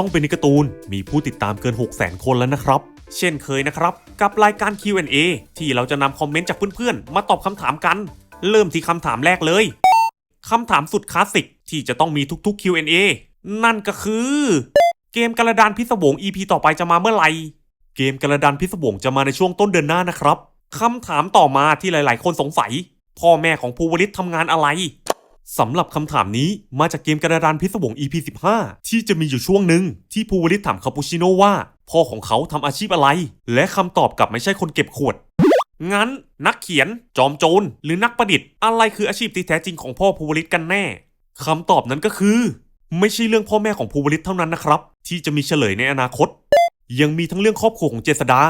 ช่องเป็นนิการ์ตูน มีผู้ติดตามเกิน 6 0 0 0 0 คนแล้วนะครับ เช่นเคยนะครับ กับรายการ Q&A ที่เราจะนำคอมเมนต์จากเพื่อนๆ มาตอบคำถามกัน เริ่มที่คำถามแรกเลยคำถามสุดคลาสสิกที่จะต้องมีทุกๆ Q&A นั่นก็คือ เกมกระดานพิศวง EP ต่อไปจะมาเมื่อไหร่เกมกระดานพิศวงจะมาในช่วงต้นเดือนหน้านะครับคำถามต่อมาที่หลายๆ คนสงสัย พ่อแม่ของภูวลิตทำงานอะไร สำหรับคำถามนี้มาจากเกมกระดานพิศวง EP 15 ที่จะมีอยู่ช่วงหนึ่งที่ภูวลิตถามคาปูชิโน่ว่า พ่อของเขาทำอาชีพอะไร และคำตอบกลับไม่ใช่คนเก็บขวด งั้น นักเขียน จอมโจรหรือนักประดิษฐ์ อะไรคืออาชีพที่แท้จริงของพ่อภูวลิตกันแน่คำตอบนั้นก็คือ ไม่ใช่เรื่องพ่อแม่ของภูวลิตเท่านั้นนะครับ ที่จะมีเฉลยในอนาคต ยังมีทั้งเรื่องครอบครัวของเจษดา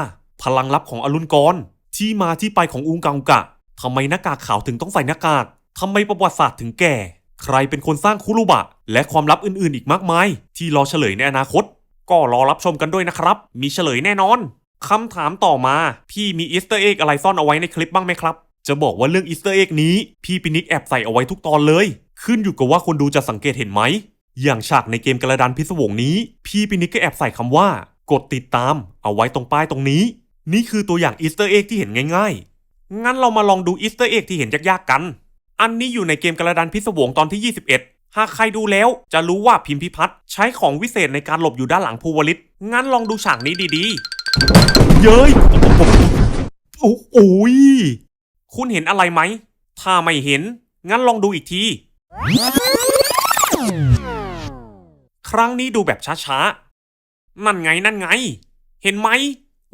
พลังลับของอรุณกรที่มาที่ไปของอุงกังกะทำไมหน้ากากขาวถึงต้องใส่หน้ากาก ทำไมประวัติศาสตร์ถึงแก่ ใครเป็นคนสร้างคุรุบะ และความลับอื่นๆ อีกมากมาย ที่รอเฉลยในอนาคต ก็รอรับชมกันด้วยนะครับ มีเฉลยแน่นอนคำถามต่อมา พี่มีอีสเตอร์เอ็กอะไรซ่อนเอาไว้ในคลิปบ้างไหมครับ จะบอกว่าเรื่องอีสเตอร์เอ็กนี้ พี่ปินิกแอบใส่เอาไว้ทุกตอนเลย ขึ้นอยู่กับว่าคนดูจะสังเกตเห็นไหม อย่างฉากในเกมกระดานพิศวงนี้ พี่ปินิกก็แอบใส่คำว่า กดติดตาม เอาไว้ตรงป้ายตรงนี้ นี่คือตัวอย่างอีสเตอร์เอ็กที่เห็นง่ายๆ งั้นเรามาลองดูอีสเตอร์เอ็กที่เห็นยากๆกัน อันนี้อยู่ในเกมกระดานพิศวงตอนที่ 21 หากใครดูแล้วจะรู้ว่าพิมพิพัฒน์ใช้ของวิเศษในการหลบอยู่ด้านหลังภูวลิต งั้นลองดูฉากนี้ดีๆ เย้ยโอ้โอยคุณเห็นอะไรไหม ถ้าไม่เห็น งั้นลองดูอีกที ครั้งนี้ดูแบบช้าๆ นั่นไงนั่นไง เห็นไหม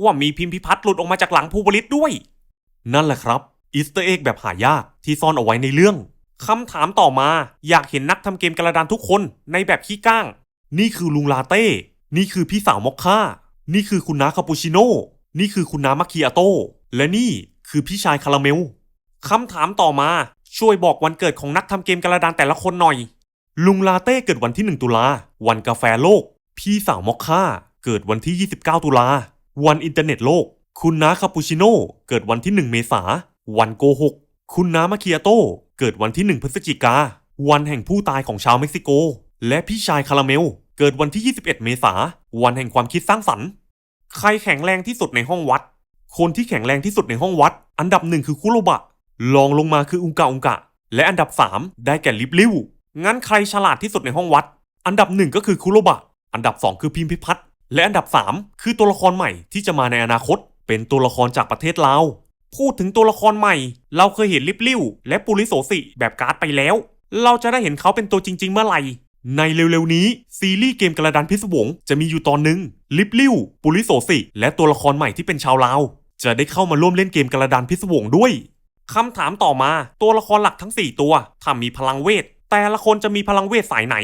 ว่ามีพิมพิพัฒน์หลุดออกมาจากหลังภูวลิตด้วย นั่นแหละครับ อีสเตอร์เอ็กแบบหายากที่ซ่อนเอาไว้ในเรื่องคำถามต่อมาอยากเห็นนักทำเกมกระดานทุกคนในแบบขี้ก้าง นี่คือลุงลาเต้ นี่คือพี่สาวมอคค่า นี่คือคุณน้าคาปูชิโน่ นี่คือคุณน้ามัคคิอาโต้ และนี่คือพี่ชายคาราเมลคำถามต่อมาช่วยบอกวันเกิดของนักทำเกมกระดานแต่ละคนหน่อย ลุงลาเต้เกิดวันที่ 1 ตุลา วันกาแฟโลก พี่สาวมอคค่า เกิดวันที่ 29 ตุลา วันอินเทอร์เน็ตโลก คุณน้าคาปูชิโน่เกิดวันที่ 1 เมษา วันโกหก คุณน้ามาคิอาโต เกิดวันที่ 1 พฤศจิกา วันแห่งผู้ตายของชาวเม็กซิโก และพี่ชายคาราเมล เกิดวันที่ 21 เมษา วันแห่งความคิดสร้างสรรค์ ใครแข็งแรงที่สุดในห้องวัด คนที่แข็งแรงที่สุดในห้องวัด อันดับหนึ่งคือคุโรบะ รองลงมาคืออุงกะอุงกะ และอันดับ 3 ได้แก่ลิบลิวงั้นใครฉลาดที่สุดในห้องวัด อันดับหนึ่งก็คือคุโรบะ อันดับ 2 คือพิมพิพัฒน์และอันดับ 3 คือตัวละครใหม่ที่จะมาในอนาคต เป็นตัวละครจากประเทศลาว พูดถึงตัวละครใหม่ เราเคยเห็นลิบลิวและปุริโสสิแบบการ์ดไปแล้ว เราจะได้เห็นเขาเป็นตัวจริง ๆ เมื่อไหร่ ในเร็วๆนี้ ซีรีส์เกมกระดานพิศวงจะมีอยู่ตอนหนึ่งลิบลิวปุริโสสิและตัวละครใหม่ที่เป็นชาวลาวจะได้เข้ามาร่วมเล่นเกมกระดานพิศวงด้วยคำถามต่อมาตัวละครหลักทั้ง 4 ตัวถ้ามีพลังเวท แต่ละคนจะมีพลังเวทสายไหน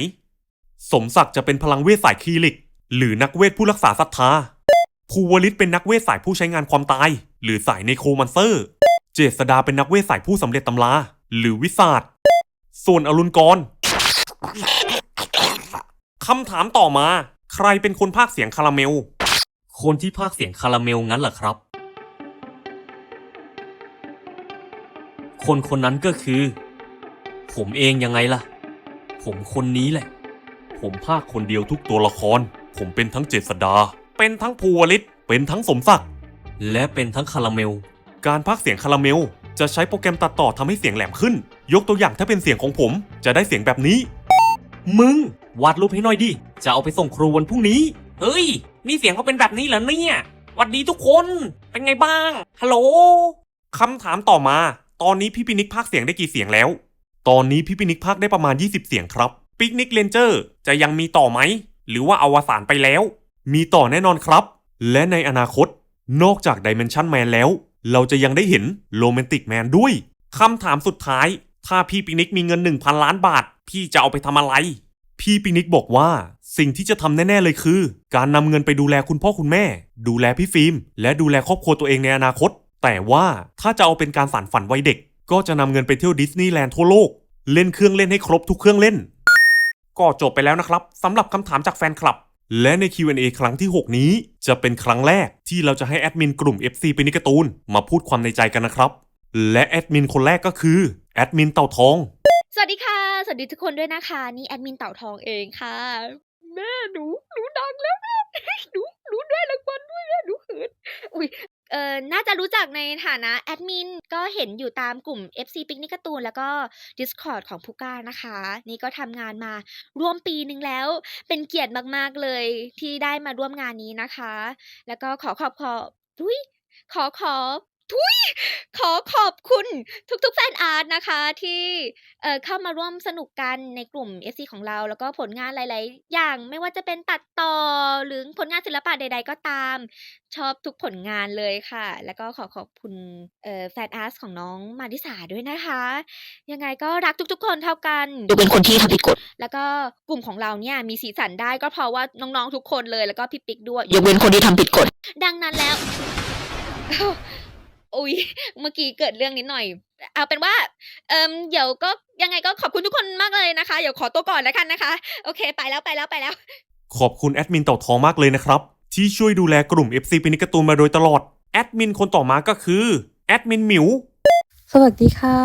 สมศักดิ์จะเป็นพลังเวทสายคีริก หรือนักเวทผู้รักษาศรัทธาภูวลิตเป็นนักเวทสายผู้ใช้งานความตาย หรือสายเนโคมันเซอร์ เจษดาเป็นนักเวทสายผู้สำเร็จตำรา หรือวิสาดส่วนอรุณกรคำถามต่อมา ใครเป็นคนพากย์เสียงคาราเมล คนที่พากย์เสียงคาราเมลงั้นเหรอครับ คนคนนั้นก็คือ ผมเองยังไงล่ะ ผมคนนี้แหละ ผมพากย์คนเดียวทุกตัวละคร ผมเป็นทั้งเจษดา เป็นทั้งภูวลิต เป็นทั้งสมศักดิ์ และเป็นทั้งคาราเมล การพากเสียงคาราเมล จะใช้โปรแกรมตัดต่อทำให้เสียงแหลมขึ้น ยกตัวอย่างถ้าเป็นเสียงของผม จะได้เสียงแบบนี้ มึง วาดรูปให้หน่อยดิ จะเอาไปส่งครูวันพรุ่งนี้ เฮ้ย นี่เสียงเขาเป็นแบบนี้เหรอเนี่ยหวัดดีทุกคน เป็นไงบ้าง ฮัลโหลคำถามต่อมา ตอนนี้พี่ปินิกพากเสียงได้กี่เสียงแล้ว ตอนนี้พี่ปินิกพากได้ประมาณ 20 เสียงครับปิกนิกเลนเจอร์จะยังมีต่อไหม หรือว่าอวสานไปแล้ว มีต่อแน่นอนครับ และในอนาคต นอกจาก Dimension Man แล้ว เราจะยังได้เห็น Romantic Man ด้วยคำถามสุดท้าย ถ้าพี่ปิกนิกมีเงิน 1,000 ล้านบาท พี่จะเอาไปทำอะไร พี่ปิกนิกบอกว่า สิ่งที่จะทำแน่ ๆ เลยคือ การนำเงินไปดูแลคุณพ่อคุณแม่ ดูแลพี่ฟิล์ม และดูแลครอบครัวตัวเองในอนาคต แต่ว่าถ้าจะเอาเป็นการสานฝันวัยเด็ก ก็จะนำเงินไปเที่ยวดิสนีย์แลนด์ทั่วโลก เล่นเครื่องเล่นให้ครบทุกเครื่องเล่น ก็จบไปแล้วนะครับสำหรับคำถามจากแฟนคลับ และใน Q&A ครั้งที่ 6 นี้ จะเป็นครั้งแรกที่เราจะให้แอดมินกลุ่ม FC เป็นนิกาตูนมาพูดความในใจกันนะครับ และแอดมินคนแรกก็คือแอดมินเต่าทอง สวัสดีค่ะ สวัสดีทุกคนด้วยนะคะ นี่แอดมินเต่าทองเองค่ะ แม่หนูหนูดังแล้วแม่หนูหนูได้รางวัลด้วยแม่หนูเขินอุ้ย เอ่อน่าจะรู้จักในฐานะแอดมินก็เห็นอยู่ตามกลุ่ม FC ปิกนิกการ์ตูนแล้วก็ Discord ของพูก้านะคะ นี่ก็ทำงานมาร่วมปีหนึ่งแล้ว เป็นเกียรติมากๆเลยที่ได้มาร่วมงานนี้นะคะ แล้วก็ขอขอบขอบทุยขอขอบ ทุยขอขอบคุณทุกๆแฟนอาร์ตนะคะที่เอ่อเข้ามาร่วมสนุกกันในกลุ่ม FC ของเรา แล้วก็ผลงานหลาย ๆ อย่างไม่ว่าจะเป็นตัดต่อหรือผลงานศิลปะใด ๆ ก็ตาม ชอบทุกผลงานเลยค่ะ แล้วก็ขอขอบคุณเอ่อแฟนอาร์ตของน้องมาริสาด้วยนะคะ ยังไงก็รักทุก ๆ คนเท่ากันยกเว้นคนที่ทำผิดกฎแล้วก็กลุ่มของเราเนี่ยมีสีสันได้ก็เพราะว่าน้องๆทุกคนเลยแล้วก็พี่ปิ๊กด้วยยกเว้นคนที่ทำผิดกฎดังนั้นแล้ว อุ๊ยเมื่อกี้เกิดเรื่องนิดหน่อย เอาเป็นว่า เอ่มเดี๋ยวก็ยังไงก็ขอบคุณทุกคนมากเลยนะคะ เดี๋ยวขอตัวก่อนแล้วกันนะคะ โอเค ไปแล้วไปแล้วไปแล้ว ขอบคุณแอดมินเต่าทองมากเลยนะครับ ที่ช่วยดูแลกลุ่ม FC ปินิการ์ตูนมาโดยตลอด แอดมินคนต่อมาก็คือแอดมินหมิว สวัสดีค่ะ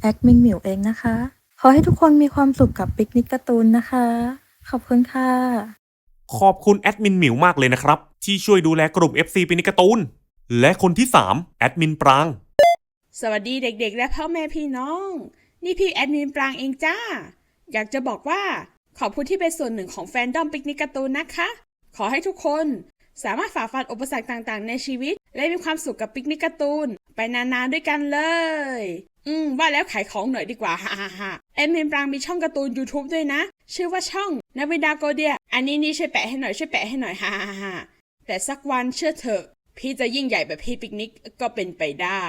แอดมินหมิวเองนะคะ ขอให้ทุกคนมีความสุขกับปิกนิกการ์ตูนนะคะ ขอบคุณค่ะ ขอบคุณแอดมินหมิวมากเลยนะครับ ที่ช่วยดูแลกลุ่ม FC ปินิการ์ตูน และคนที่ 3 แอดมินปราง สวัสดีเด็กๆ และพ่อแม่พี่น้อง นี่พี่แอดมินปรางเองจ้า อยากจะบอกว่าขอบคุณที่เป็นส่วนหนึ่งของแฟนดอมปิกนิกการ์ตูนนะคะ ขอให้ทุกคนสามารถฝ่าฟันอุปสรรคต่างๆ ในชีวิต และมีความสุขกับปิกนิกการ์ตูน ไปนานๆด้วยกันเลย อืม ว่าแล้วขายของหน่อยดีกว่าฮ่าฮ่าฮ่าแอดมินปรางมีช่องการ์ตูน YouTube ด้วยนะ ชื่อว่าช่องนาวิดาโกเดีย อันนี้นี่ช่วยแปะให้หน่อยช่วยแปะให้หน่อยฮ่าฮ่าฮ่าแต่สักวันเชื่อเถอะ พี่จะยิ่งใหญ่แบบพี่ปิกนิกก็เป็นไปได้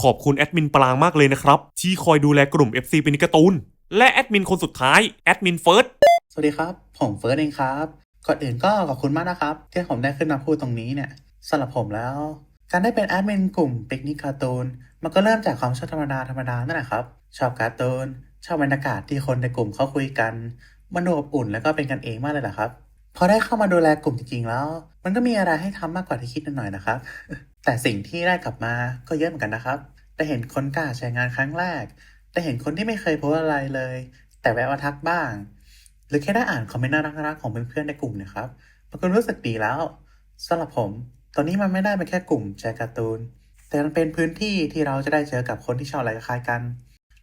ขอบคุณแอดมินปรางมากเลยนะครับ ที่คอยดูแลกลุ่ม FC ปินิการ์ตูนและแอดมินคนสุดท้ายแอดมินเฟิร์สสวัสดีครับ ผมเฟิร์สเองครับ ก่อนอื่นก็ขอบคุณมากนะครับ ที่ผมได้ขึ้นมาพูดตรงนี้เนี่ยสำหรับผมแล้ว การได้เป็นแอดมินกลุ่มปิกนิกการ์ตูนมันก็เริ่มจากความชอบธรรมดาธรรมดานั่นแหละครับ ชอบการ์ตูนชอบบรรยากาศที่คนในกลุ่มเขาคุยกันมันดูอบอุ่นแล้วก็เป็นกันเองมากเลยแหละครับ พอได้เข้ามาดูแลกลุ่มจริงๆแล้ว มันก็มีอะไรให้ทำมากกว่าที่คิดนิดหน่อยนะครับ แต่สิ่งที่ได้กลับมาก็เยอะเหมือนกันนะครับได้เห็นคนกล้าใช้งานครั้งแรกได้เห็นคนที่ไม่เคยโพสอะไรเลย แต่แวะมาทักบ้าง หรือแค่ได้อ่านคอมเมนต์น่ารักๆของเพื่อนๆในกลุ่มเนะครับมันก็รู้สึกดีแล้วสำหรับผม ตอนนี้มันไม่ได้เป็นแค่กลุ่มแชร์การ์ตูน แต่มันเป็นพื้นที่ที่เราจะได้เจอกับคนที่ชอบอะไรคล้ายกัน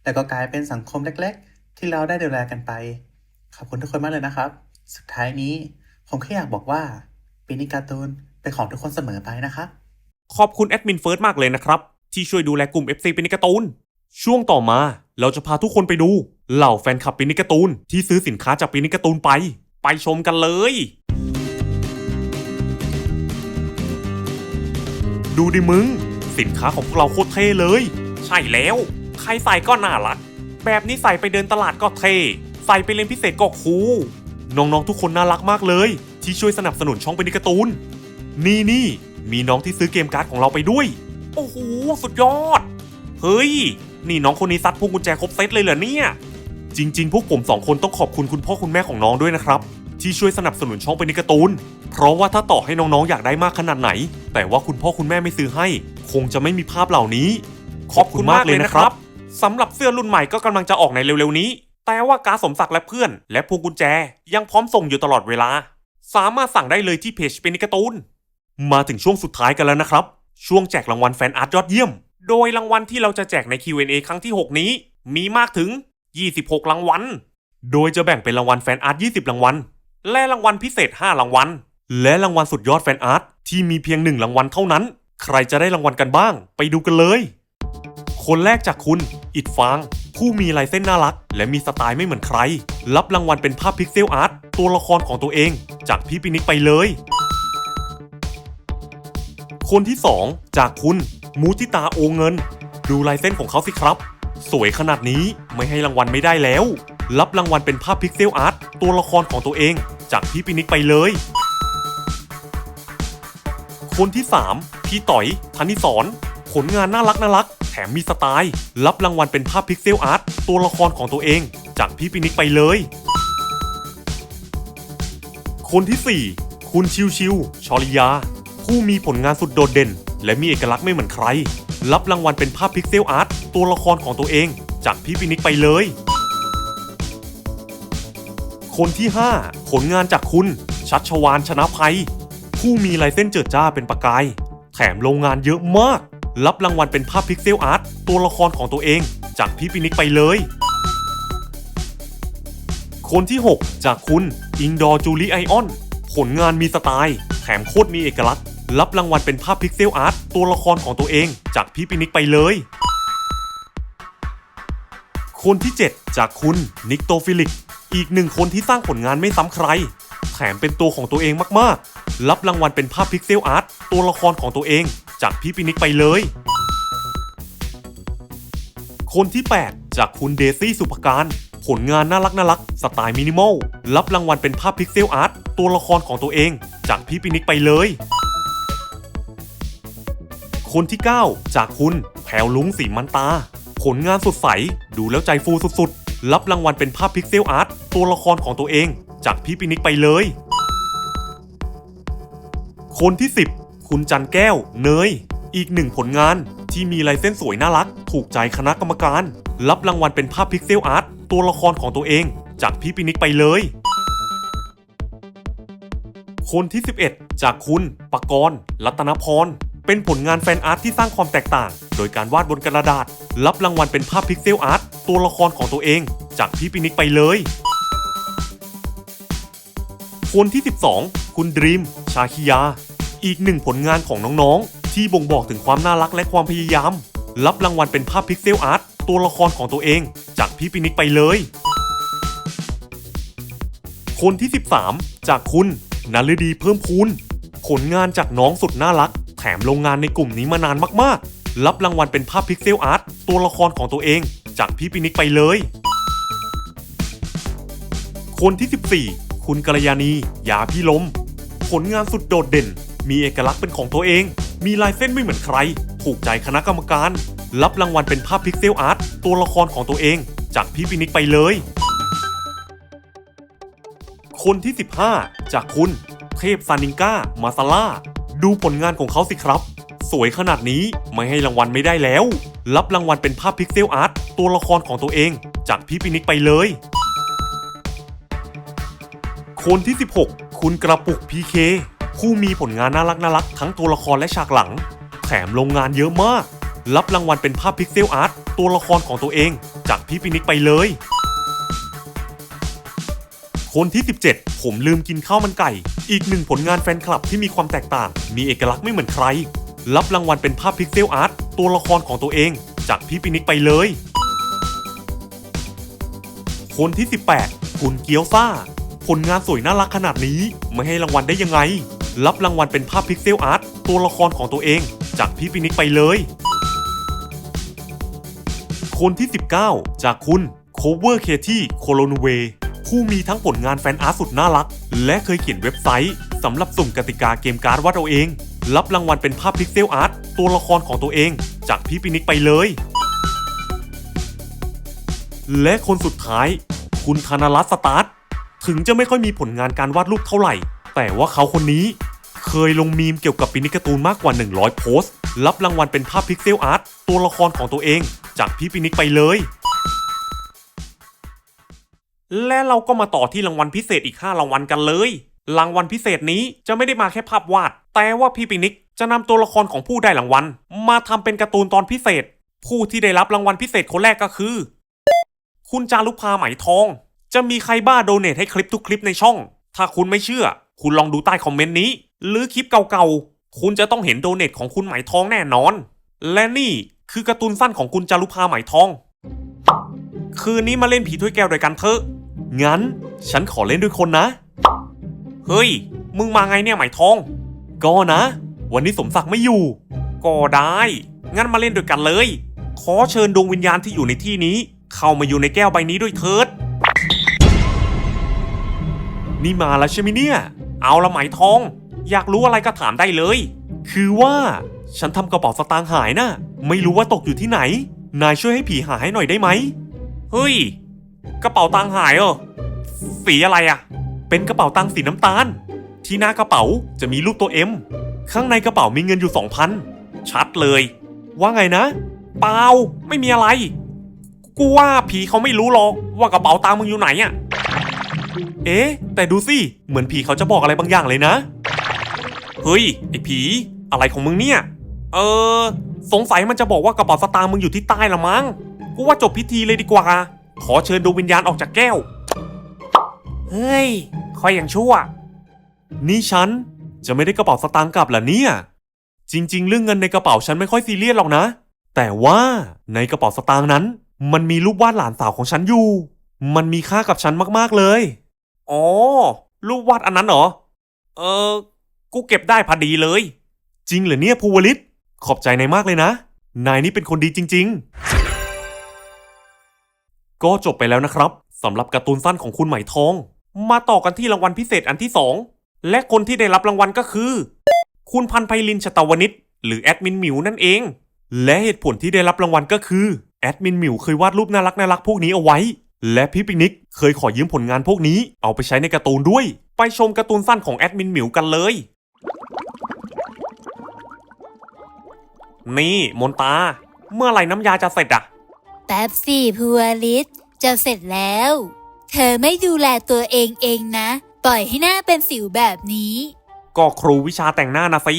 แล้วก็กลายเป็นสังคมเล็ก ๆ ที่เราได้ดูแลกันไป ขอบคุณทุกคนมากเลยนะครับ สุดท้ายนี้ ผมแค่อยากบอกว่าปีนี้การ์ตูนเป็นของทุกคนเสมอไปนะครับ ขอบคุณแอดมินเฟิร์สมากเลยนะครับ ที่ช่วยดูแลกลุ่ม FC ปินิการ์ตูน ช่วงต่อมาเราจะพาทุกคนไปดู เหล่าแฟนคลับปินิการ์ตูนที่ซื้อสินค้าจากปินิการ์ตูนไป ไปชมกันเลย ดูดิมึง สินค้าของพวกเราโคตรเท่เลย ใช่แล้ว ใครใส่ก็น่ารัก แบบนี้ใส่ไปเดินตลาดก็เท่ ใส่ไปเรียนพิเศษก็คูล น้องๆทุกคนน่ารักมากเลย ที่ช่วยสนับสนุนช่องเปินิการ์ตูน นี่นี่มีน้องที่ซื้อเกมการ์ดของเราไปด้วย โอ้โหสุดยอด เฮ้ย นี่น้องคนนี้ซัดพวงกุญแจครบเซตเลยเหรอเนี่ย จริง ๆ พวกผมสองคนต้องขอบคุณคุณพ่อคุณแม่ของน้องด้วยนะครับ ที่ช่วยสนับสนุนช่องเป็นนิการ์ตูน เพราะว่าถ้าต่อให้น้องๆอยากได้มากขนาดไหน แต่ว่าคุณพ่อคุณแม่ไม่ซื้อให้ คงจะไม่มีภาพเหล่านี้ ขอบคุณมากเลยนะครับสำหรับเสื้อรุ่นใหม่ก็กำลังจะออกในเร็วๆนี้ แต่ว่าการสมศักดิ์และเพื่อน และพวงกุญแจ ยังพร้อมส่งอยู่ตลอดเวลา สามารถสั่งได้เลยที่เพจเป็นนิการ์ตูน มาถึงช่วงสุดท้ายกันแล้วนะครับ ช่วงแจกรางวัลแฟนอาร์ตยอดเยี่ยม โดยรางวัลที่เราจะแจกใน Q&A ครั้งที่ 6 นี้ มีมากถึง 26 รางวัล โดยจะแบ่งเป็นรางวัลแฟนอาร์ต 20 รางวัล และรางวัลพิเศษ 5 รางวัล และรางวัลสุดยอดแฟนอาร์ตที่มีเพียง1รางวัลเท่านั้น ใครจะได้รางวัลกันบ้าง ไปดูกันเลย คนแรกจากคุณ อิดฟาง ผู้มีลายเส้นน่ารัก และมีสไตล์ไม่เหมือนใคร รับรางวัลเป็นภาพพิกเซลอาร์ตตัวละครของตัวเอง จากพี่ปินิกไปเลย คนที่ 2 จากคุณ มูติตาโอเงิน ดูลายเส้นของเขาสิครับ สวยขนาดนี้ไม่ให้รางวัลไม่ได้แล้ว รับรางวัลเป็นภาพพิกเซลอาร์ตตัวละครของตัวเอง จากพี่ปินิกไปเลย คนที่ 3 พี่ต่อยธนิสรผลงานน่ารักน่ารัก มมีสไตล์ รับรางวัลเป็นภาพพิกเซลอาร์ตตัวละครของตัวเอง จากพี่ปินิกไปเลย คนที่ 4 คุณชิวชิวชอริยา ผู้มีผลงานสุดโดดเด่น และมีเอกลักษณ์ไม่เหมือนใคร รับรางวัลเป็นภาพพิกเซลอาร์ตตัวละครของตัวเอง จากพี่ปินิกไปเลยคคนที่ 5 ผลงานจากคุณ ชัชวานชนะภัย ผู้มีลายเส้นเจิดจ้าเป็นประกาย แถมโรงงานเยอะมาก รับรางวัลเป็นภาพพิกเซลอาร์ตตัวละครของตัวเอง จากพี่ปินิกไปเลย คนที่ 6 จากคุณอิงดอร์จูลีไอออน ผลงานมีสไตล์ แถมโคตรมีเอกลักษณ์ รับรางวัลเป็นภาพพิกเซลอาร์ตตัวละครของตัวเองจากพี่ปินิกไปเลย คนที่ 7 จากคุณนิกโตฟิลิก อีกหนึ่งคนที่สร้างผลงานไม่ซ้ำใคร แถมเป็นตัวของตัวเองมากๆ รับรางวัลเป็นภาพพิกเซลอาร์ตตัวละครของตัวเอง จากพี่ปินิกไปเลย คนที่ 8 จากคุณเดซี่สุภการ ผลงานน่ารักน่ารักสไตล์มินิมอลรับรางวัลเป็นภาพพิกเซลอาร์ตตัวละครของตัวเอง จากพี่ปินิกไปเลย คนที่ 9 จากคุณแผวลุงสีมันตา ผลงานสดใส ดูแล้วใจฟูสุดๆ รับรางวัลเป็นภาพพิกเซลอาร์ตตัวละครของตัวเอง จากพี่ปินิกไปเลย คนที่ 10 คุณจันแก้ว เนย อีกหนึ่งผลงานที่มีลายเส้นสวยน่ารัก ถูกใจคณะกรรมการ รับรางวัลเป็นภาพพิกเซลอาร์ตตัวละครของตัวเอง จากพี่ปินิกไปเลย คนที่ 11 จากคุณปกรณ์รัตนพร เป็นผลงานแฟนอาร์ตที่สร้างความแตกต่าง โดยการวาดบนกระดาษ รับรางวัลเป็นภาพพิกเซลอาร์ตตัวละครของตัวเอง จากพี่ปินิกไปเลย คนที่ 12 คุณดรีม ชาคิยา อีกหนึ่งผลงานของน้องๆ ที่บ่งบอกถึงความน่ารักและความพยายาม รับรางวัลเป็นภาพพิกเซลอาร์ตตัวละครของตัวเอง จากพี่ปินิกไปเลย คนที่ 13 จากคุณนฤดีเพิ่มพูนผลงานจากน้องสุดน่ารัก แถมโรงงานในกลุ่มนี้มานานมากๆ รับรางวัลเป็นภาพพิกเซลอาร์ตตัวละครของตัวเอง จากพี่ปินิกไปเลย คนที่ 14 คุณกัลยาณียาพี่ลมผลงานสุดโดดเด่น มีเอกลักษณ์เป็นของตัวเอง มีลายเส้นไม่เหมือนใคร ถูกใจคณะกรรมการ รับรางวัลเป็นภาพพิกเซลอาร์ตตัวละครของตัวเอง จากพี่ปินิกไปเลย คนที่ 15 จากคุณ เทพซานิงก้ามาซาล่า ดูผลงานของเขาสิครับ สวยขนาดนี้ไม่ให้รางวัลไม่ได้แล้ว รับรางวัลเป็นภาพพิกเซลอาร์ตตัวละครของตัวเอง จากพี่ปินิกไปเลย คนที่ 16 คุณกระปุกพีเค ผู้มีผลงานน่ารักน่ารักทั้งตัวละครและฉากหลัง แถมโรงงานเยอะมาก รับรางวัลเป็นภาพพิกเซลอาร์ตตัวละครของตัวเอง จากพี่ปินิกไปเลย คนที่ 17 ผมลืมกินข้าวมันไก่ อีกหนึ่งผลงานแฟนคลับที่มีความแตกต่าง มีเอกลักษณ์ไม่เหมือนใคร รับรางวัลเป็นภาพพิกเซลอาร์ตตัวละครของตัวเอง จากพี่ปินิกไปเลย คนที่ 18 คุณเกียวซ่าผลงานสวยน่ารักขนาดนี้ ไม่ให้รางวัลได้ยังไง รับรางวัลเป็นภาพพิกเซลอาร์ตตัวละครของตัวเอง จากพี่ปินิกไปเลย คนที่ 19 จากคุณโคเวอร์เคที่โคโลนเวผู้มีทั้งผลงานแฟนอาร์ตสุดน่ารัก และเคยเขียนเว็บไซต์สำหรับสุ่มกติกาเกมการ์ดวาดเอาเอง รับรางวัลเป็นภาพพิกเซลอาร์ตตัวละครของตัวเอง จากพี่ปินิกไปเลย และคนสุดท้าย คุณธนรัตน์สตาร์ทถึงจะไม่ค่อยมีผลงานการวาดรูปเท่าไหร่ แต่ว่าเขาคนนี้ เคยลงมีมเกี่ยวกับปินิการ์ตูนมากกว่า 100 โพสต์ รับรางวัลเป็นภาพพิกเซลอาร์ตตัวละครของตัวเอง จากพี่ปินิกไปเลย และเราก็มาต่อที่รางวัลพิเศษอีก 5 รางวัลกันเลย รางวัลพิเศษนี้จะไม่ได้มาแค่ภาพวาด แต่ว่าพี่ปินิกจะนำตัวละครของผู้ได้รางวัลมาทำเป็นการ์ตูนตอนพิเศษ ผู้ที่ได้รับรางวัลพิเศษคนแรกก็คือ คุณจารุภาไหมทอง จะมีใครบ้าโดเนทให้คลิปทุกคลิปในช่อง ถ้าคุณไม่เชื่อ คุณลองดูใต้คอมเมนต์นี้ หรือคลิปเก่าๆ คุณจะต้องเห็นโดเนทของคุณไหมทองแน่นอน และนี่คือการ์ตูนสั้นของคุณจารุภาไหมทอง คืนนี้มาเล่นผีถ้วยแก้วด้วยกันเถอะ งั้นฉันขอเล่นด้วยคนนะ เฮ้ย มึงมาไงเนี่ยไหมทอง ก็นะ วันนี้สมศักดิ์ไม่อยู่ ก็ได้ งั้นมาเล่นด้วยกันเลย ขอเชิญดวงวิญญาณที่อยู่ในที่นี้ เข้ามาอยู่ในแก้วใบนี้ด้วยเถิด นี่มาแล้วใช่ไหมเนี่ย เอาละไหมทอง อยากรู้อะไรก็ถามได้เลย คือว่า ฉันทำกระเป๋าสตางค์หายนะ่ะ ไม่รู้ว่าตกอยู่ที่ไหน นายช่วยให้ผีหาให้หน่อยได้ไหม เฮ้ย กระเป๋าตังค์หายเหรอ สีอะไรอะเป็นกระเป๋าตังค์สีน้ำตาล ที่หน้ากระเป๋าจะมีรูปตัวเอ็ม ข้างในกระเป๋ามีเงินอยู่สองพัน ชัดเลย ว่าไงนะ เปล่า ไม่มีอะไร กูว่าผีเขาไม่รู้หรอกว่ากระเป๋าตังค์มึงอยู่ไหนอะ เอ๊ะ แต่ดูสิ เหมือนผีเขาจะบอกอะไรบางอย่างเลยนะ เฮ้ย ไอ้ผี อะไรของมึงเนี่ย เออ สงสัยมันจะบอกว่ากระเป๋าสตางค์มึงอยู่ที่ใต้ละมั้ง กูว่าจบพิธีเลยดีกว่า ขอเชิญดวงวิญญาณออกจากแก้ว เฮ้ย คอยอย่างชั่ว นี่ฉัน จะไม่ได้กระเป๋าสตางค์กลับเหรอเนี่ย จริง ๆ เรื่องเงินในกระเป๋าฉันไม่ค่อยซีเรียสหรอกนะ แต่ว่าในกระเป๋าสตางค์นั้น มันมีรูปวาดหลานสาวของฉันอยู่ มันมีค่ากับฉันมากๆเลย อ๋อ รูปวาดอันนั้นเหรอ เออ กูเก็บได้พอดีเลย จริงเหรอเนี่ยภูวลิต ขอบใจนายมากเลยนะ นายนี่เป็นคนดีจริง ๆ ก็จบไปแล้วนะครับสำหรับการ์ตูนสั้นของคุณไหมทอง มาต่อกันที่รางวัลพิเศษอันที่สองและคนที่ได้รับรางวัลก็คือ คุณพันไพลินชตาวนิชหรือแอดมินหมิวนั่นเอง และเหตุผลที่ได้รับรางวัลก็คือแอดมินหมิวเคยวาดรูปน่ารักน่ารักพวกนี้เอาไว้ และพี่ปิกนิกเคยขอยืมผลงานพวกนี้เอาไปใช้ในการ์ตูนด้วย ไปชมการ์ตูนสั้นของแอดมินหมิวกันเลย นี่มนตา เมื่อไหร่น้ำยาจะเสร็จอะแป๊บสิพัวลิศจะเสร็จแล้ว เธอไม่ดูแลตัวเองเองนะ ปล่อยให้หน้าเป็นสิวแบบนี้ ก็ครูวิชาแต่งหน้านะสิ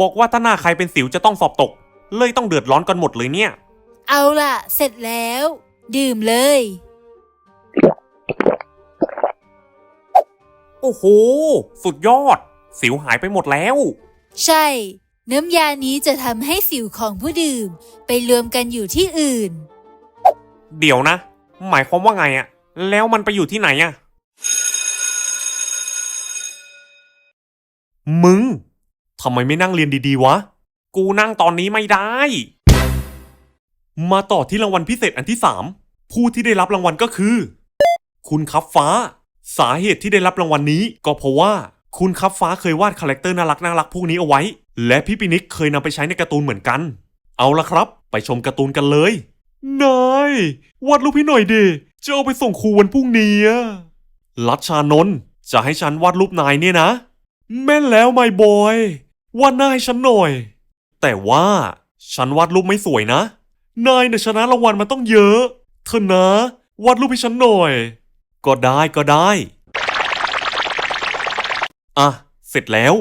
บอกว่าถ้าหน้าใครเป็นสิวจะต้องสอบตก เลยต้องเดือดร้อนกันหมดเลยเนี่ย เอาล่ะ เสร็จแล้ว ดื่มเลย โอ้โห สุดยอด สิวหายไปหมดแล้ว ใช่ น้ำยานี้จะทำให้สิวของผู้ดื่ม ไปรวมกันอยู่ที่อื่น เดี๋ยวนะ หมายความว่าไงอะแล้วมันไปอยู่ที่ไหนอะมึงทำไมไม่นั่งเรียนดีๆวะ กูนั่งตอนนี้ไม่ได้ มาต่อที่รางวัลพิเศษอันที่สามผู้ที่ได้รับรางวัลก็คือ คุณคับฟ้า สาเหตุที่ได้รับรางวัลนี้ ก็เพราะว่าคุณคับฟ้าเคยวาดคาแรคเตอร์น่ารักน่ารักพวกนี้เอาไว้ และพี่ปินิกเคยนำไปใช้ในการ์ตูนเหมือนกัน เอาละครับ ไปชมการ์ตูนกันเลยนาย วาดรูปให้หน่อยดิจะเอาไปส่งครูวันพรุ่งนี้อะรัชชานนท์จะให้ฉันวาดรูปนายเนี่ยนะ แม่นแล้วไม่บอยวาดหน้าให้ฉันหน่อย แต่ว่าฉันวาดรูปไม่สวยนะ นายเนี่ยชนะรางวัลมาต้องเยอะ เธอนะ วาดรูปให้ฉันหน่อย ก็ได้ก็ได้ อะ เสร็จแล้ว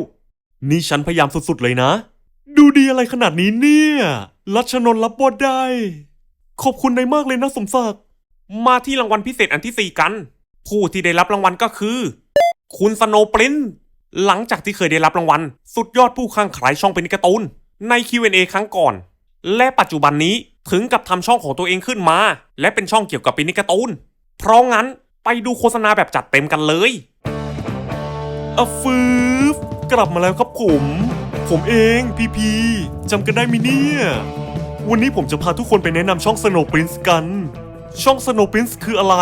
นี่ฉันพยายามสุดๆเลยนะ ดูดีอะไรขนาดนี้เนี่ย รัชนน์รับบทได้ ขอบคุณนายมากเลยนะสมศักดิ์ มาที่รางวัลพิเศษอันที่4กัน ผู้ที่ได้รับรางวัลก็คือ คุณสโนปรินหลังจากที่เคยได้รับรางวัล สุดยอดผู้ข้างขายช่องเป็นการ์ตูนใน Q&A ครั้งก่อน และปัจจุบันนี้ถึงกับทำช่องของตัวเองขึ้นมา และเป็นช่องเกี่ยวกับเป็นการ์ตูน เพราะงั้น ไปดูโฆษณาแบบจัดเต็มกันเลยอะฟืบกลับมาแล้วครับผม ผมเองพีพีจำกันได้ไหมเนี่ย วันนี้ผมจะพาทุกคนไปแนะนำช่อง Snow Prince กัน ช่อง Snow Prince คืออะไร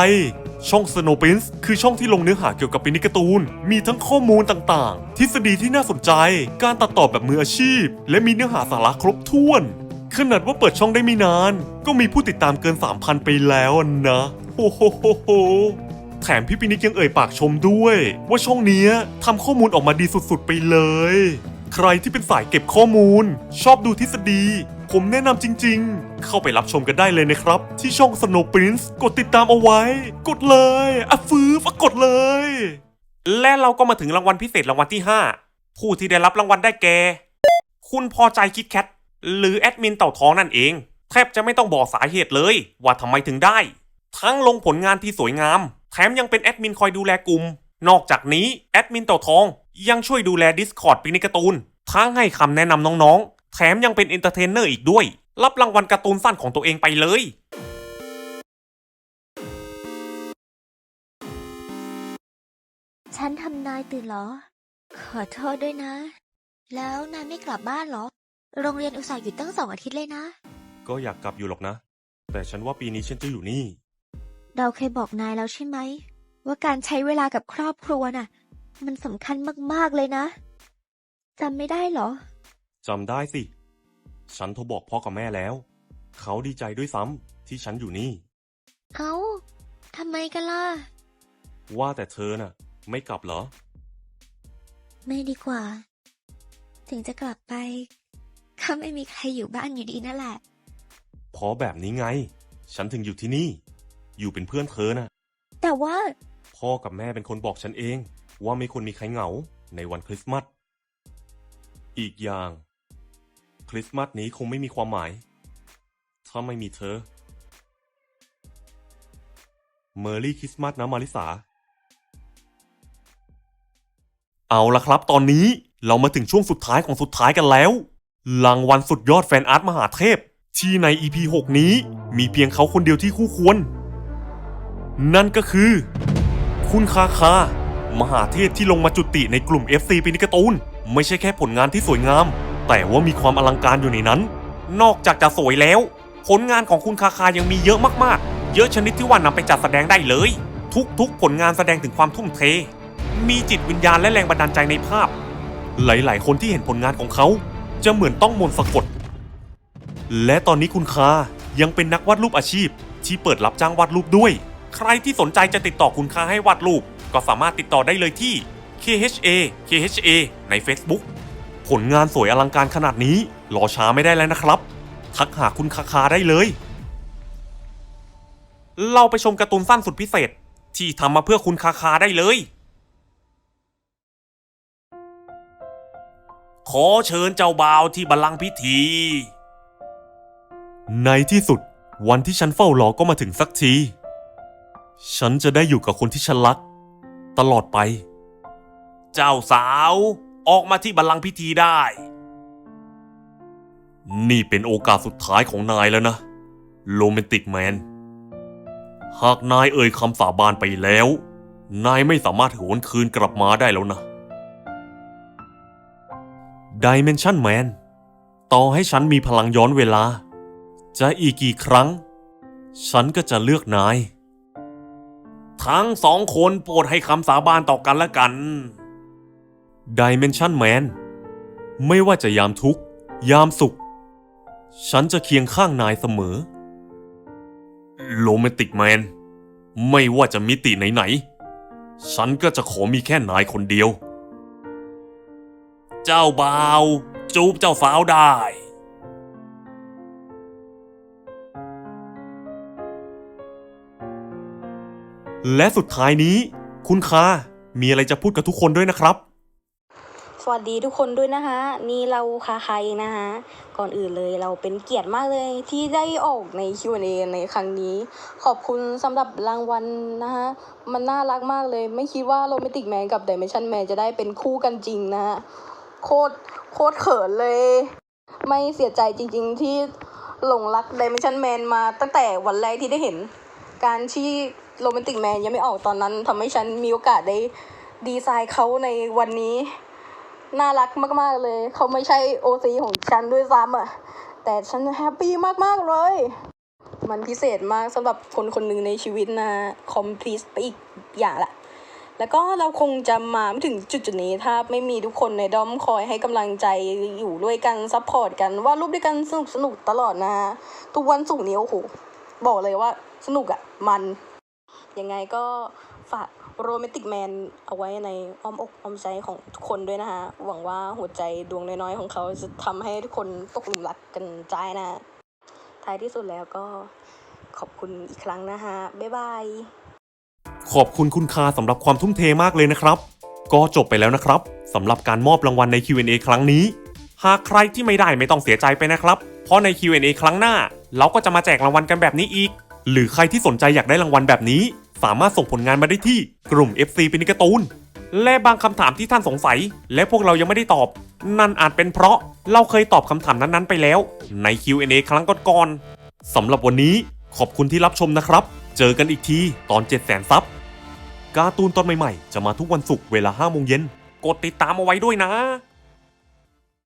ช่อง Snow Prince คือช่องที่ลงเนื้อหาเกี่ยวกับเป็นนิการ์ตูน มีทั้งข้อมูลต่างๆ ทฤษฎีที่น่าสนใจ การตัดต่อแบบมืออาชีพ และมีเนื้อหาสาระครบถ้วน ขนาดว่าเปิดช่องได้ไม่นาน ก็มีผู้ติดตามเกิน 3,000 ไปแล้วนะโอ้โหโหโห แถมพี่ปินิกยังเอ่ยปากชมด้วย ว่าช่องเนี้ยทำข้อมูลออกมาดีสุดๆไปเลย ใครที่เป็นสายเก็บข้อมูล ชอบดูทฤษฎี ผมแนะนำจริงๆ เข้าไปรับชมกันได้เลยนะครับ ที่ช่อง Snow Prince กดติดตามเอาไว้ กดเลยอะฟื้ฟกดเลย และเราก็มาถึงรางวัลพิเศษรางวัลที่ 5 ผู้ที่ได้รับรางวัลได้แก่คุณพอใจคิดแคทหรือแอดมินเต่าท้องนั่นเองแทบจะไม่ต้องบอกสาเหตุเลย ว่าทำไมถึงได้ ทั้งลงผลงานที่สวยงาม แถมยังเป็นแอดมินคอยดูแลกลุ่ม นอกจากนี้แอดมินเต่าทอง ยังช่วยดูแล Discord ปิกนิกการ์ตูน ทั้งให้คำแนะนำน้องๆ แถมยังเป็นเอนเตอร์เทนเนอร์อีกด้วย รับรางวัลการ์ตูนสั้นของตัวเองไปเลยฉันทำนายตื่นเหรอ ขอโทษด้วยนะ แล้วนายไม่กลับบ้านเหรอ โรงเรียนอุตส่าห์หยุดตั้งสองอาทิตย์เลยนะ ก็อยากกลับอยู่หรอกนะ แต่ฉันว่าปีนี้ฉันจะอยู่นี่ เราเคยบอกนายแล้วใช่ไหม ว่าการใช้เวลากับครอบครัวน่ะ มันสำคัญมากๆเลยนะจำไม่ได้เหรอจำได้สิ ฉันโทรบอกพ่อกับแม่แล้ว เขาดีใจด้วยซ้ำที่ฉันอยู่นี่ เอ้าทำไมกันล่ะ ว่าแต่เธอน่ะ ไม่กลับเหรอ ไม่ดีกว่า ถึงจะกลับไปก็ไม่มีใครอยู่บ้านอยู่ดีนั่นแหละ เพราะแบบนี้ไง ฉันถึงอยู่ที่นี่ อยู่เป็นเพื่อนเธอน่ะ แต่ว่าพ่อกับแม่เป็นคนบอกฉันเอง ว่าไม่ควรมีใครเหงาในวันคริสต์มาส อีกอย่าง คริสต์มาสนี้คงไม่มีความหมาย ถ้าไม่มีเธอ เมอร์รี่คริสต์มาสนะมาริสา เอาละครับ ตอนนี้เรามาถึงช่วงสุดท้ายของสุดท้ายกันแล้ว รางวัลสุดยอดแฟนอาร์ตมหาเทพ ที่ใน EP 6 นี้ มีเพียงเขาคนเดียวที่คู่ควร นั่นก็คือ คุณคาคา มหาเทพที่ลงมาจุติในกลุ่ม FC ปินิกาตูน ไม่ใช่แค่ผลงานที่สวยงาม แต่ว่ามีความอลังการอยู่ในนั้น นอกจากจะสวยแล้ว ผลงานของคุณคาคายังมีเยอะมากๆ เยอะชนิดที่ว่านำไปจัดแสดงได้เลย ทุกๆ ผลงานแสดงถึงความทุ่มเท มีจิตวิญญาณและแรงบันดาลใจในภาพ หลายๆ คนที่เห็นผลงานของเขา จะเหมือนต้องมนต์สะกด และตอนนี้คุณคายังเป็นนักวาดรูปอาชีพที่เปิดรับจ้างวาดรูปด้วย ใครที่สนใจจะติดต่อคุณคาให้วาดรูป ก็สามารถติดต่อได้เลยที่ KHA KHA ใน Facebook ผลงานสวยอลังการขนาดนี้ รอช้าไม่ได้แล้วนะครับ ทักหาคุณคาคาได้เลย เราไปชมการ์ตูนสั้นสุดพิเศษ ที่ทำมาเพื่อคุณคาคาได้เลย ขอเชิญเจ้าบ่าวที่บัลลังก์พิธี ในที่สุด วันที่ฉันเฝ้ารอก็มาถึงสักที ฉันจะได้อยู่กับคนที่ฉันรัก ตลอดไป เจ้าสาวออกมาที่บัลลังก์พิธีได้ นี่เป็นโอกาสสุดท้ายของนายแล้วนะ โรแมนติกแมน หากนายเอ่ยคำสาบานไปแล้ว นายไม่สามารถหวนคืนกลับมาได้แล้วนะ Dimension Man ต่อให้ฉันมีพลังย้อนเวลา จะอีกกี่ครั้ง ฉันก็จะเลือกนาย ทั้งสองคนโปรดให้คำสาบานต่อกันและกัน Dimension Man ไม่ว่าจะยามทุกข์ ยามสุข ฉันจะเคียงข้างนายเสมอ โรแมนติกแมน ไม่ว่าจะมิติไหนๆ ฉันก็จะขอมีแค่นายคนเดียว เจ้าบ่าว จูบเจ้าสาวได้ และสุดท้ายนี้ คุณคามีอะไรจะพูดกับทุกคนด้วยนะครับ สวัสดีทุกคนด้วยนะคะนี่เราคาคาเองนะคะก่อนอื่นเลยเราเป็นเกียรติมากเลยที่ได้ออกใน Q&A ในครั้งนี้ ขอบคุณสำหรับรางวัลนะคะมันน่ารักมากเลย ไม่คิดว่าโรแมนติกแมนกับ Dimension Man จะได้เป็นคู่กันจริงนะฮะโคตรโคตรเขินเลย ไม่เสียใจจริง ๆ ที่หลงรัก Dimension Man มาตั้งแต่วันแรกที่ได้เห็น การที่ โรแมนติกแมนยังไม่ออกตอนนั้นทำให้ฉันมีโอกาสได้ดีไซน์เขาในวันนี้ น่ารักมากๆเลย เขาไม่ใช่โอซีของฉันด้วยซ้ำอะแต่ฉันแฮปปี้มากๆเลย มันพิเศษมากสำหรับคนคนหนึ่งในชีวิตนะ คอมพลีทไปอีกอย่างละแล้วก็เราคงจะมาไม่ถึงจุดจุดๆนี้ถ้าไม่มีทุกคนในด้อมคอยให้กำลังใจอยู่ด้วยกันซัพพอร์ตกันวาดรูปด้วยกันสนุกสนุกตลอดนะ ทุกวันศุกร์นี้โอ้โหบอกเลยว่าสนุกอะมัน ยังไงก็ฝากโรแมนติกแมนเอาไว้ในอ้อมอกอ้อมใจของทุกคนด้วยนะคะ หวังว่าหัวใจดวงน้อยๆของเขาจะทำให้ทุกคนตกหลุมรักกันใจนะ ท้ายที่สุดแล้วก็ขอบคุณอีกครั้งนะคะบ๊ายบาย ขอบคุณคุณคาสำหรับความทุ่มเทมากเลยนะครับ ก็จบไปแล้วนะครับสำหรับการมอบรางวัลใน Q&A ครั้งนี้ หากใครที่ไม่ได้ไม่ต้องเสียใจไปนะครับ เพราะใน Q&A ครั้งหน้า เราก็จะมาแจกรางวัลกันแบบนี้อีก หรือใครที่สนใจอยากได้รางวัลแบบนี้ สามารถส่งผลงานมาได้ที่กลุ่ม FC เป็นนิกาตูนและบางคำถามที่ท่านสงสัย และพวกเรายังไม่ได้ตอบ นั่นอาจเป็นเพราะเราเคยตอบคำถามนั้นๆไปแล้ว ใน Q&A ครั้งก่อนๆสำหรับวันนี้ขอบคุณที่รับชมนะครับ เจอกันอีกทีตอน 7 0 0 0 0ซับการ์ตูนตอนใหม่ๆ จะมาทุกวันศุกร์เวลา5โมงเย็นกดติดตามเอาไว้ด้วยนะ